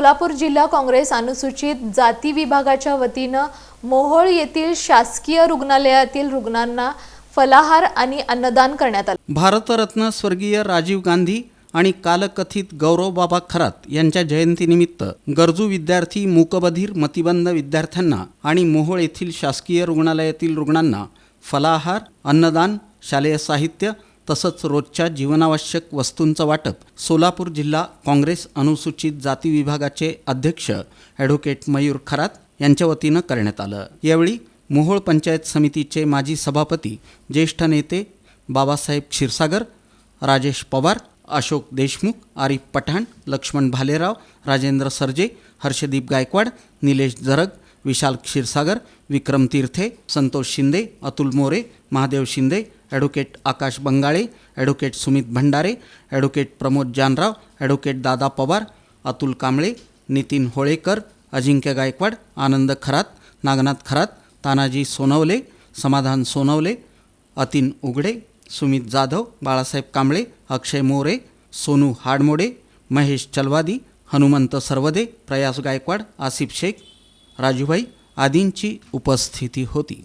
सोलापूर जिल्हा काँग्रेस अनुसूचित जाती विभागाच्या वतीनं मोहोळ येथील शासकीय रुग्णालयातील रुग्णांना फलाहार आणि अन्नदान करण्यात आलं. भारतरत्न स्वर्गीय राजीव गांधी आणि कालकथित गौरवबाबा खरात यांच्या जयंतीनिमित्त गरजू विद्यार्थी मूकबधीर मतिबंध विद्यार्थ्यांना आणि मोहोळ येथील शासकीय रुग्णालयातील रुग्णांना फलाहार अन्नदान शालेय साहित्य तसंच रोजच्या जीवनावश्यक वस्तूंचं वाटप सोलापूर जिल्हा काँग्रेस अनुसूचित जाती विभागाचे अध्यक्ष ॲडव्होकेट मयूर खरात यांच्या वतीनं करण्यात आलं. यावेळी मोहोळ पंचायत समितीचे माजी सभापती ज्येष्ठ नेते Babasaheb Kshirsagar Rajesh Pawar Ashok Deshmukh Arif Pathan Laxman Bhalerao Rajendra Sergey Harshdeep Gaikwad Nilesh Jarag Vishal Kshirsagar Vikram Tirthe Santosh Shinde Atul More Mahadev Shinde advocate Akash Bangale advocate Sumit Bhandare advocate Pramod Janrao advocate Dada Pawar Atul Kamble Nitin होळेकर अजिंक्य गायकवाड आनंद खरात नागनाथ खरात तानाजी सोनवले समाधान सोनवले अतीन उघडे सुमित जाधव बाळासाहेब कांबळे अक्षय मोरे सोनू हाडमोडे महेश चलवादी हनुमंत सर्वदे प्रयास गायकवाड आसिफ शेख राजूभाई आदींची उपस्थिती होती.